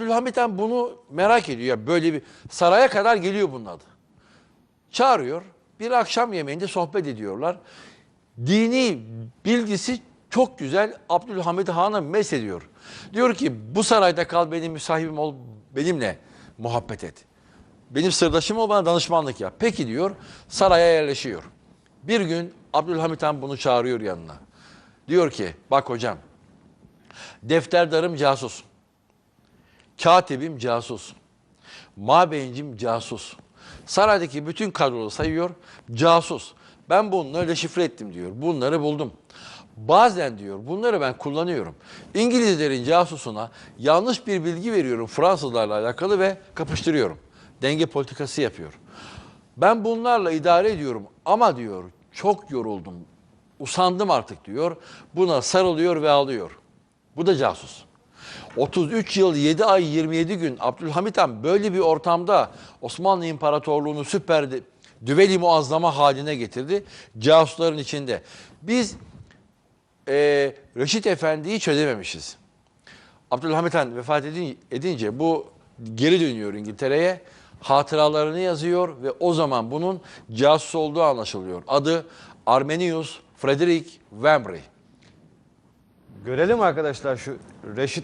Abdülhamit Han bunu merak ediyor. Böyle bir saraya kadar geliyor bunun adı. Çağırıyor. Bir akşam yemeğinde sohbet ediyorlar. Dini bilgisi çok güzel. Abdülhamit Han'a mesediyor. Diyor ki bu sarayda kal benim müsahibim ol benimle muhabbet et. Benim sırdaşım ol bana danışmanlık yap. Peki diyor saraya yerleşiyor. Bir gün Abdülhamit Han bunu çağırıyor yanına. Diyor ki bak hocam defterdarım casus. Katibim casus. Mabeyincim casus. Saraydaki bütün kadroları sayıyor. Casus. Ben bunları deşifre ettim diyor. Bunları buldum. Bazen diyor bunları ben kullanıyorum. İngilizlerin casusuna yanlış bir bilgi veriyorum Fransızlarla alakalı ve kapıştırıyorum. Denge politikası yapıyor. Ben bunlarla idare ediyorum ama diyor çok yoruldum. Usandım artık diyor. Buna sarılıyor ve ağlıyor. Bu da casus. 33 yıl 7 ay 27 gün Abdülhamit Han böyle bir ortamda Osmanlı İmparatorluğu'nu süper düveli muazzama haline getirdi. Casusların içinde. Biz eee Reşit Efendi'yi çözememişiz. Abdülhamit Han vefat edin- edince bu geri dönüyor İngiltere'ye. Hatıralarını yazıyor ve o zaman bunun casus olduğu anlaşılıyor. Adı Armenius Frederick Wemry. Görelim arkadaşlar şu Reşit